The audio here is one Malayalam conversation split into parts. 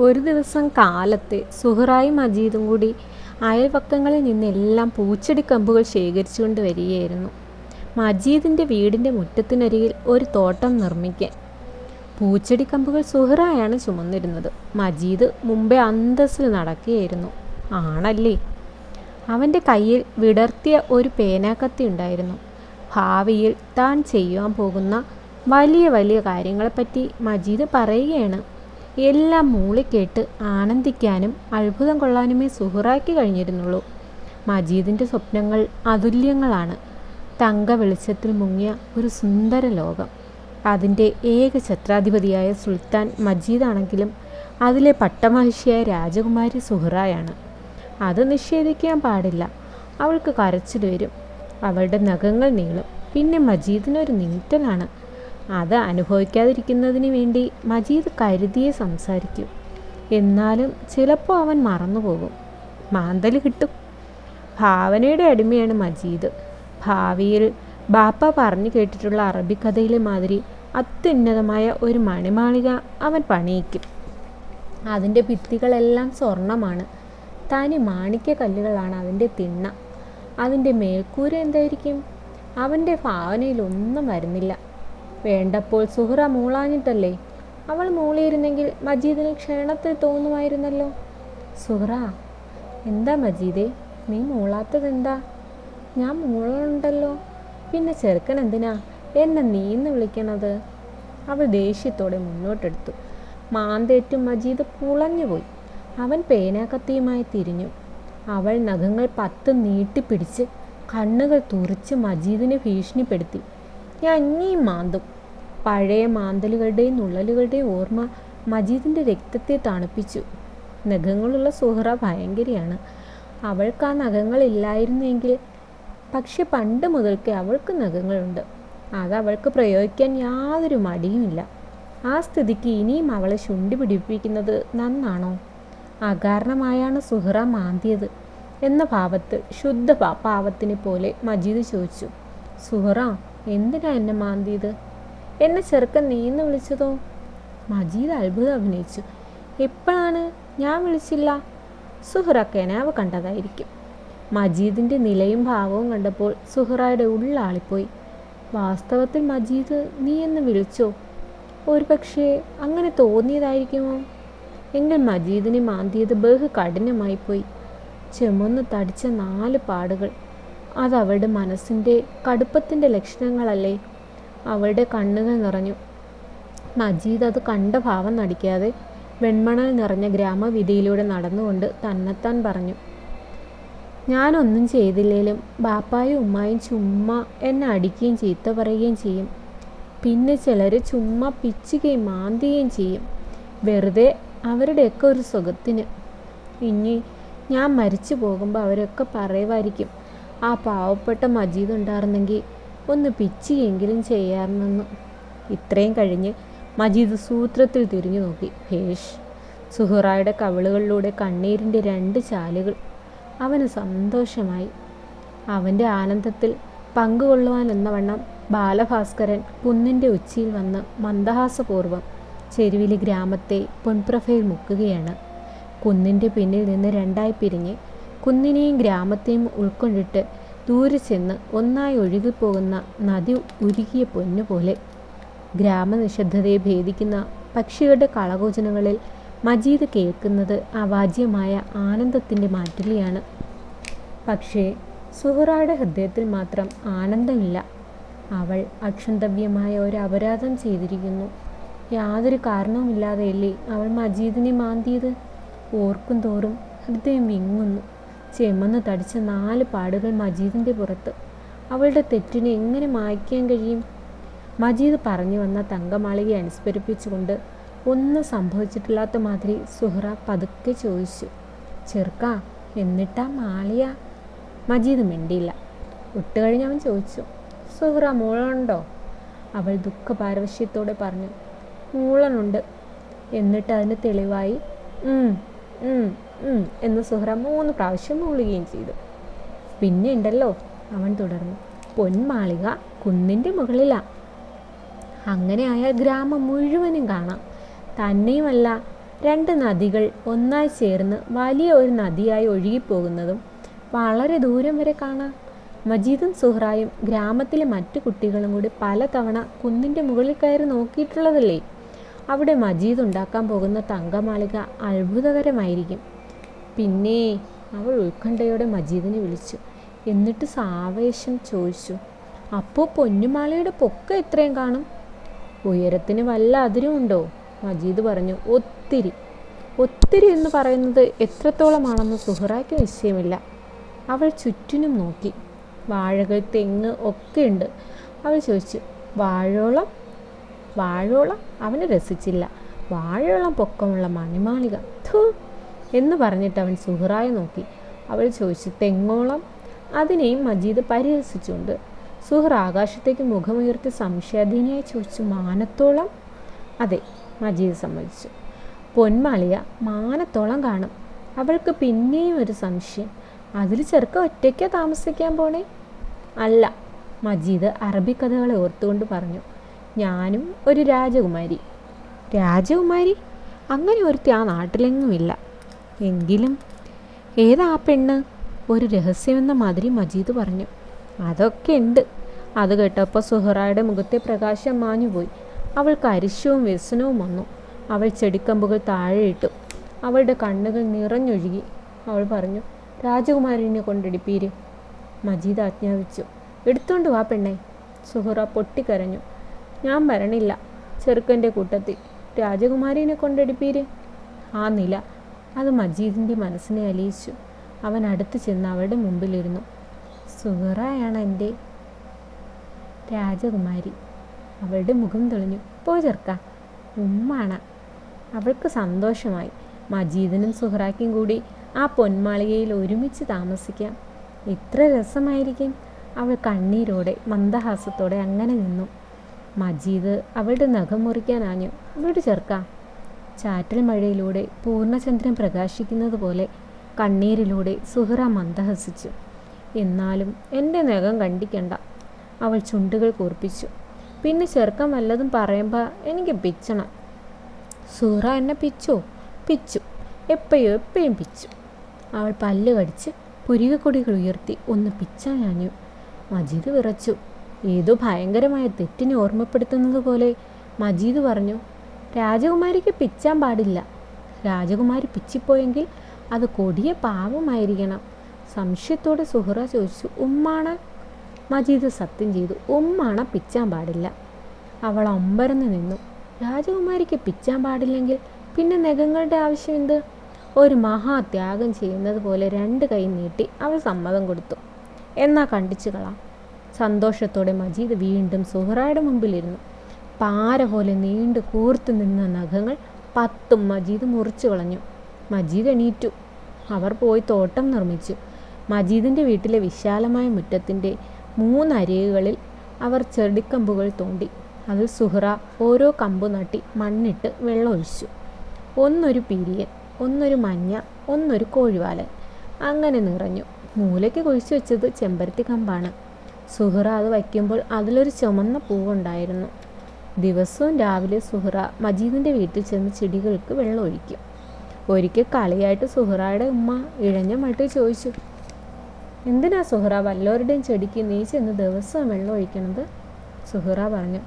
ഒരു ദിവസം കാലത്തെ സുഹറായും മജീദും കൂടി അയൽപക്കങ്ങളിൽ നിന്നെല്ലാം പൂച്ചെടി കമ്പുകൾ ശേഖരിച്ചുകൊണ്ട് വരികയായിരുന്നു. മജീദിന്റെ വീടിന്റെ മുറ്റത്തിനരികിൽ ഒരു തോട്ടം നിർമ്മിക്കാൻ പൂച്ചെടി കമ്പുകൾ സുഹറായാണ് ചുമന്നിരുന്നത്. മജീദ് മുമ്പേ അന്തസ്സിൽ നടക്കുകയായിരുന്നു. ആണല്ലേ? അവന്റെ കയ്യിൽ വിടർത്തിയ ഒരു പേനാക്കത്തി ഉണ്ടായിരുന്നു. ഭാവിയിൽ താൻ ചെയ്യുവാൻ പോകുന്ന വലിയ വലിയ കാര്യങ്ങളെപ്പറ്റി മജീദ് പറയുകയാണ്. എല്ലാം മൂളിക്കേട്ട് ആനന്ദിക്കാനും അത്ഭുതം കൊള്ളാനുമേ സുഹറാക്കി കഴിഞ്ഞിരുന്നുള്ളൂ. മജീദിന്റെ സ്വപ്നങ്ങൾ അതുല്യങ്ങളാണ്. തങ്ക വെളിച്ചത്തിൽ മുങ്ങിയ ഒരു സുന്ദര ലോകം. അതിന്റെ ഏക ഛത്രാധിപതിയായ സുൽത്താൻ മജീദാണെങ്കിലും അതിലെ പട്ടമഹിഷിയായ രാജകുമാരി സുഹറായാണ്. അത് നിഷേധിക്കാൻ പാടില്ല. അവൾക്ക് കരച്ചിൽ വരും. അവളുടെ നഖങ്ങൾ നീളും. പിന്നെ മജീദിനൊരു നീറ്റലാണ്. അത് അനുഭവിക്കാതിരിക്കുന്നതിന് വേണ്ടി മജീദ് കരുതിയേ സംസാരിക്കും. എന്നാലും ചിലപ്പോൾ അവൻ മറന്നുപോകും മാന്തൽ കിട്ടും. ഭാവനയുടെ അടിമയാണ് മജീദ്. ഭാവിയിൽ ബാപ്പ പറഞ്ഞു കേട്ടിട്ടുള്ള അറബി കഥയിലെ മാതിരി അത്യുന്നതമായ ഒരു മണിമാളിക അവൻ പണിയിക്കും. അതിന്റെ ഭിത്തികളെല്ലാം സ്വർണമാണ്. തനി മാണിക്യ കല്ലുകളാണ് അതിന്റെ തിണ്ണ. അതിന്റെ മേൽക്കൂര എന്തായിരിക്കും? അവന്റെ ഭാവനയിലൊന്നും വരുന്നില്ല. വേണ്ടപ്പോൾ സുഹ്ര മൂളാഞ്ഞിട്ടല്ലേ? അവൾ മൂളിയിരുന്നെങ്കിൽ മജീദിന് ക്ഷണത്തിൽ തോന്നുമായിരുന്നല്ലോ. സുഹ്റ എന്താ മജീദേ? നീ മൂളാത്തത് എന്താ ഞാൻ മൂളുണ്ടല്ലോ പിന്നെ ചെറുക്കൻ എന്തിനാ എന്നെ നീന്ന് വിളിക്കണത്? അവൾ ദേഷ്യത്തോടെ മുന്നോട്ടെടുത്തു. മാന്തേറ്റും മജീദ് പുളഞ്ഞുപോയി അവൻ പേനാക്കത്തിയുമായി തിരിഞ്ഞു. അവൾ നഖങ്ങൾ പത്ത് നീട്ടിപ്പിടിച്ച് കണ്ണുകൾ തുറിച്ച് മജീദിനെ ഭീഷണിപ്പെടുത്തി. ഞാൻ ഇനിയും മാന്തും പഴയ മാന്തലുകളുടെയും നുള്ളലുകളുടെയും ഓർമ്മ മജീദിന്റെ രക്തത്തെ തണുപ്പിച്ചു. നഖങ്ങളുള്ള സുഹറ ഭയങ്കരിയാണ്. അവൾക്ക് ആ നഖങ്ങളില്ലായിരുന്നെങ്കിൽ പക്ഷെ പണ്ട് മുതൽക്കേ അവൾക്ക് നഖങ്ങളുണ്ട്. അത് അവൾക്ക് പ്രയോഗിക്കാൻ യാതൊരു മടിയുമില്ല. ആ സ്ഥിതിക്ക് ഇനിയും അവളെ ശുണ്ടി പിടിപ്പിക്കുന്നത് നന്നാണോ? അകാരണമായാണ് സുഹറ മാന്തിയത് എന്ന ഭാവത്തിൽ ശുദ്ധ പാവത്തിനെ പോലെ മജീദ് ചോദിച്ചു. സുഹറ എന്തിനാ എന്നെ മാന്തിയത്? എന്നെ ചെറുക്കൻ നീന്ന് വിളിച്ചതോ? മജീദ് അത്ഭുതം അഭിനയിച്ചു. എപ്പോഴാണ് ഞാൻ വിളിച്ചില്ല. സുഹറ അവ കണ്ടതായിരിക്കും. മജീദിന്റെ നിലയും ഭാവവും കണ്ടപ്പോൾ സുഹറയുടെ ഉള്ളാളിപ്പോയി വാസ്തവത്തിൽ മജീദ് നീ എന്ന് വിളിച്ചോ? ഒരു പക്ഷേ അങ്ങനെ തോന്നിയതായിരിക്കുമോ? എങ്കിൽ മജീദിനെ മാന്തിയത് ബഹു കഠിനമായി പോയി ചെമന്ന് തടിച്ച നാല് പാടുകൾ. അത് അവളുടെ മനസ്സിന്റെ കടുപ്പത്തിന്റെ ലക്ഷണങ്ങളല്ലേ? അവളുടെ കണ്ണുകൾ നിറഞ്ഞു. മജീദ് അത് കണ്ട ഭാവം നടിക്കാതെ വെൺമണൽ നിറഞ്ഞ ഗ്രാമവിധിയിലൂടെ നടന്നുകൊണ്ട് തന്നെത്താൻ പറഞ്ഞു. ഞാനൊന്നും ചെയ്തില്ലേലും ബാപ്പായും ഉമ്മായും ചുമ്മാ എന്നെ അടിക്കുകയും ചീത്ത പറയുകയും ചെയ്യും. പിന്നെ ചിലർ ചുമ്മാ പിച്ചുകയും മാന്തുകയും ചെയ്യും. വെറുതെ അവരുടെയൊക്കെ ഒരു സുഖത്തിന്. ഇനി ഞാൻ മരിച്ചു പോകുമ്പോൾ അവരൊക്കെ പറയുമായിരിക്കും. ആ പാവപ്പെട്ട മജീദ് ഉണ്ടായിരുന്നെങ്കിൽ ഒന്ന് പിച്ചിയെങ്കിലും ചെയ്യാറുണ്ടെന്ന് ഇത്രയും കഴിഞ്ഞ് മജീദ് സൂത്രത്തിൽ തിരിഞ്ഞു നോക്കി. ഭേഷ് സുഹറായുടെ കവിളുകളിലൂടെ കണ്ണീരിന്റെ രണ്ട് ചാലുകൾ. അവന് സന്തോഷമായി. അവന്റെ ആനന്ദത്തിൽ പങ്കുകൊള്ളുവാൻ എന്ന വണ്ണം ബാലഭാസ്കരൻ കുന്നിന്റെ ഉച്ചിയിൽ വന്ന് മന്ദഹാസപൂർവം ചെരുവിലെ ഗ്രാമത്തെ പൊൻപ്രഭയിൽ മുക്കുകയാണ്. കുന്നിന്റെ പിന്നിൽ നിന്ന് രണ്ടായി പിരിഞ്ഞ് കുന്നിനെയും ഗ്രാമത്തെയും ഉൾക്കൊണ്ടിട്ട് ദൂരെ ചെന്ന് ഒന്നായി ഒഴുകിപ്പോകുന്ന നദി ഉരുകിയ പൊന്നുപോലെ ഗ്രാമനിശബ്ദതയെ ഭേദിക്കുന്ന പക്ഷികളുടെ കളകോചനങ്ങളിൽ മജീദ് കേൾക്കുന്നത് അവാജ്യമായ ആനന്ദത്തിന്റെ മാറ്റുലിയാണ്. പക്ഷേ സുഹറയുടെ ഹൃദയത്തിൽ മാത്രം ആനന്ദമില്ല. അവൾ അക്ഷന്തവ്യമായ ഒരു അപരാധം ചെയ്തിരിക്കുന്നു. യാതൊരു കാരണവുമില്ലാതെയല്ലേ അവൾ മജീദിനെ മാന്തിയത്? ഓർക്കും തോറും ഹൃദയം വിങ്ങുന്നു. ചെമ്മന്ന് തടിച്ച നാല് പാടുകൾ മജീദിന്റെ പുറത്ത്. അവളുടെ തെറ്റിനെ എങ്ങനെ മായ്ക്കാൻ കഴിയും? മജീദ് പറഞ്ഞു വന്ന തങ്കമാളികയെ അനുസ്മരിപ്പിച്ചുകൊണ്ട് ഒന്നും സംഭവിച്ചിട്ടില്ലാത്ത മാതിരി സുഹറ പതുക്കെ ചോദിച്ചു ചെറുക്ക എന്നിട്ടാ മാളിയ? മജീദ് മിണ്ടിയില്ല. വിട്ടുകഴിഞ്ഞ് അവൻ ചോദിച്ചു സുഹറ മൂളനുണ്ടോ അവൾ ദുഃഖപാരവശ്യത്തോടെ പറഞ്ഞു മൂളനുണ്ട് എന്നിട്ട് അതിന് തെളിവായി എന്ന് സുഹ്റ മൂന്ന് പ്രാവശ്യം മൂളുകയും ചെയ്തു. പിന്നെ ഉണ്ടല്ലോ അവൻ തുടർന്നു. പൊന്മാളിക കുന്നിന്റെ മുകളിലാ. അങ്ങനെ ആയാൽ ഗ്രാമം മുഴുവനും കാണാം. തന്നെയുമല്ല രണ്ട് നദികൾ ഒന്നായി ചേർന്ന് വലിയ ഒരു നദിയായി ഒഴുകിപ്പോകുന്നതും വളരെ ദൂരം വരെ കാണാം. മജീദും സുഹ്റായും ഗ്രാമത്തിലെ മറ്റു കുട്ടികളും കൂടി പലതവണ കുന്നിന്റെ മുകളിൽ കയറി നോക്കിയിട്ടുള്ളതല്ലേ? അവിടെ മജീദ് ഉണ്ടാക്കാൻ പോകുന്ന തങ്കമാളിക അത്ഭുതകരമായിരിക്കും. പിന്നെ അവൾ ഉത്കണ്ഠയോടെ മജീദിനെ വിളിച്ചു. എന്നിട്ട് സാവേശം ചോദിച്ചു അപ്പോൾ പൊന്നുമാളയുടെ പൊക്ക എത്രയും കാണും? ഉയരത്തിന് വല്ല അതിരുമുണ്ടോ മജീദ് പറഞ്ഞു ഒത്തിരി. ഒത്തിരി എന്ന് പറയുന്നത് എത്രത്തോളമാണെന്ന് സുഹറയ്ക്ക് നിശ്ചയമില്ല. അവൾ ചുറ്റിനും നോക്കി. വാഴകൾ തെങ്ങ് ഒക്കെ ഉണ്ട്. അവൾ ചോദിച്ചു വാഴോളം വാഴോളം അവന് രസിച്ചില്ല. വാഴോളം പൊക്കമുള്ള മണിമാളിക. ഥൂ എന്ന് പറഞ്ഞിട്ട് അവൻ സുഹറായെ നോക്കി. അവൾ ചോദിച്ചു തെങ്ങോളം? അതിനെയും മജീദ് പരിഹസിച്ചുകൊണ്ട് സുഹർ ആകാശത്തേക്ക് മുഖമുയർത്തി സംശയാധീനയായി ചോദിച്ചു മാനത്തോളം? അതെ മജീദ് സമ്മതിച്ചു. പൊന്മാളിയ മാനത്തോളം കാണും. അവൾക്ക് പിന്നെയും ഒരു സംശയം. അതിൽ ചെറുക്ക ഒറ്റയ്ക്കാ താമസിക്കാൻ പോണേ? അല്ല മജീദ് അറബിക്കഥകളെ ഓർത്തുകൊണ്ട് പറഞ്ഞു. ഞാനും ഒരു രാജകുമാരി. രാജകുമാരി? അങ്ങനെ ഒരുത്തി ആ നാട്ടിലെങ്ങുമില്ല എങ്കിലും ഏതാ ആ പെണ്ണ്? ഒരു രഹസ്യമെന്ന മാതിരി മജീദ് പറഞ്ഞു. അതൊക്കെ ഉണ്ട്. അത് കേട്ടപ്പോൾ സുഹറയുടെ മുഖത്തെ പ്രകാശം മാഞ്ഞുപോയി. അവൾക്ക് അരിശവും വ്യസനവും വന്നു. അവൾ ചെടിക്കമ്പുകൾ താഴെയിട്ടു അവളുടെ കണ്ണുകൾ നിറഞ്ഞൊഴുകി. അവൾ പറഞ്ഞു രാജകുമാരിനെ കൊണ്ടെടുപ്പീര് മജീദ് ആജ്ഞാപിച്ചു എടുത്തോണ്ട് വാ പെണ്ണെ. സുഹറ പൊട്ടിക്കരഞ്ഞു. ഞാൻ വരണില്ല. ചെറുക്കന്റെ കൂട്ടത്തിൽ രാജകുമാരിനെ കൊണ്ടെടുപ്പീര് ആ നില അത് മജീദിന്റെ മനസ്സിനെ അലിയിച്ചു. അവൻ അടുത്ത് ചെന്ന് അവളുടെ മുമ്പിലിരുന്നു. സുഹറയാണ് എന്റെ രാജകുമാരി. അവളുടെ മുഖം തെളിഞ്ഞു. പോ ചെറുക്ക ഉമ്മാണ്. അവൾക്ക് സന്തോഷമായി. മജീദിനും സുഹറാക്കും കൂടി ആ പൊന്മാളികയിൽ ഒരുമിച്ച് താമസിക്കാം. ഇത്ര രസമായിരിക്കും. അവൾ കണ്ണീരോടെ മന്ദഹാസത്തോടെ അങ്ങനെ നിന്നു. മജീദ് അവളുടെ നഖം മുറിക്കാനാഞ്ഞു അവളുടെ ചേർക്കാം ചാറ്റൽ മഴയിലൂടെ പൂർണചന്ദ്രൻ പ്രകാശിക്കുന്നത് പോലെ കണ്ണീരിലൂടെ സുഹറ മന്ദഹസിച്ചു എന്നാലും എന്റെ നഖം കണ്ടിക്കണ്ട. അവൾ ചുണ്ടുകൾ കൂർപ്പിച്ചു. പിന്നെ ചെറുക്കം വല്ലതും പറയുമ്പോൾ എനിക്ക് പിച്ചണം. സുഹറ എന്നെ പിച്ചോ? പിച്ചു. എപ്പോഴും എപ്പോഴും പിച്ചു. അവൾ പല്ല് കടിച്ച് പുരികക്കൊടികൾ ഉയർത്തി ഒന്ന് പിച്ചാഞ്ഞു മജീദ് വിറച്ചു. ഏതോ ഭയങ്കരമായ തെറ്റിനെ ഓർമ്മപ്പെടുത്തുന്നത് പോലെ മജീദ് പറഞ്ഞു രാജകുമാരിക്ക് പിച്ചാൻ പാടില്ല. രാജകുമാരി പിച്ചിപ്പോയെങ്കിൽ അത് കൊടിയ പാവമായിരിക്കണം. സംശയത്തോടെ സുഹറ ചോദിച്ചു ഉമ്മാണ? മജീദ് സത്യം ചെയ്തു ഉമ്മാണ പിച്ചാൻ പാടില്ല. അവൾ ഒമ്പരന്ന് നിന്നു രാജകുമാരിക്ക് പിച്ചാൻ പാടില്ലെങ്കിൽ പിന്നെ നഖങ്ങളുടെ ആവശ്യം എന്ത്? ഒരു മഹാത്യാഗം ചെയ്യുന്നത് പോലെ രണ്ട് കൈ നീട്ടി അവൾ സമ്മതം കൊടുത്തു. എന്നാ കണ്ടിച്ചു കളാം. സന്തോഷത്തോടെ മജീദ് വീണ്ടും സുഹറയുടെ മുമ്പിലിരുന്നു. പാര പോലെ നീണ്ടു കൂർത്തു നിന്ന നഖങ്ങൾ പത്തും മജീദ് മുറിച്ചു കളഞ്ഞു. മജീദ് എണീറ്റു. അവർ പോയി തോട്ടം നിർമ്മിച്ചു. മജീദിന്റെ വീട്ടിലെ വിശാലമായ മുറ്റത്തിന്റെ മൂന്നരികുകളിൽ അവർ ചെടിക്കമ്പുകൾ തോണ്ടി. അതിൽ സുഹ്റ ഓരോ കമ്പ് നട്ടി മണ്ണിട്ട് വെള്ളമൊഴിച്ചു. ഒന്നൊരു പിരിയൻ ഒന്നൊരു മഞ്ഞ ഒന്നൊരു കോഴിവാലൻ അങ്ങനെ നിറഞ്ഞു. മൂലയ്ക്ക് കുഴിച്ചു വെച്ചത് ചെമ്പരത്തി കമ്പാണ്. സുഹ്റ അത് വയ്ക്കുമ്പോൾ അതിലൊരു ചുമന്ന പൂവുണ്ടായിരുന്നു. ദിവസവും രാവിലെ സുഹറ മജീദിന്റെ വീട്ടിൽ ചെന്ന് ചെടികൾക്ക് വെള്ളം ഒഴിക്കും. ഒരിക്കൽ കളിയായിട്ട് സുഹറയുടെ ഉമ്മ ഇഴഞ്ഞ മട്ടിൽ ചോദിച്ചു എന്തിനാ സുഹറ വല്ലവരുടെയും ചെടിക്ക് നീ ചെന്ന് ദിവസവും വെള്ളം ഒഴിക്കണത്? സുഹറ പറഞ്ഞു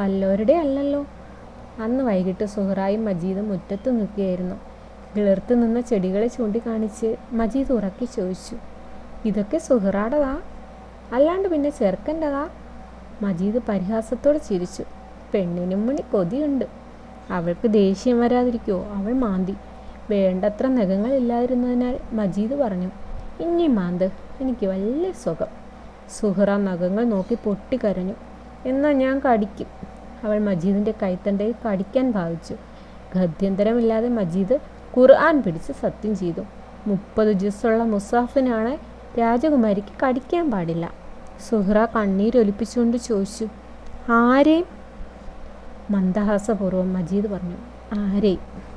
വല്ലവരുടെ അല്ലല്ലോ. അന്ന് വൈകിട്ട് സുഹറായും മജീദും മുറ്റത്ത് നിൽക്കുകയായിരുന്നു. കിളിർത്ത് നിന്ന ചെടികളെ ചൂണ്ടിക്കാണിച്ച് മജീദ് ഉറക്കി ചോദിച്ചു ഇതൊക്കെ സുഹറാടതാ? അല്ലാണ്ട് പിന്നെ ചെറുക്കന്റെതാ? മജീദ് പരിഹാസത്തോടെ ചിരിച്ചു പെണ്ണിനും മണി കൊതിയുണ്ട്. അവൾക്ക് ദേഷ്യം വരാതിരിക്കുമോ അവൾ മാന്തി. വേണ്ടത്ര നഖങ്ങളില്ലാതിരുന്നതിനാൽ മജീദ് പറഞ്ഞു ഇനി മാന്ത്. എനിക്ക് വലിയ സുഖം. സുഹറ നഖങ്ങൾ നോക്കി പൊട്ടിക്കരഞ്ഞു. എന്നാൽ ഞാൻ കടിക്കും. അവൾ മജീദിന്റെ കൈത്തണ്ടയിൽ കടിക്കാൻ ഭാവിച്ചു. ഗദ്യന്തരമില്ലാതെ മജീദ് ഖുർആൻ പിടിച്ച് സത്യം ചെയ്തു. മുപ്പത് ജിസുള്ള മുസാഫിനാണ് രാജകുമാരിക്ക് കടിക്കാൻ പാടില്ല. സുഹ്റ കണ്ണീരൊലിപ്പിച്ചുകൊണ്ട് ചോദിച്ചു ആരെയും മന്ദഹാസപൂർവം മജീദ് പറഞ്ഞു. ആരെയും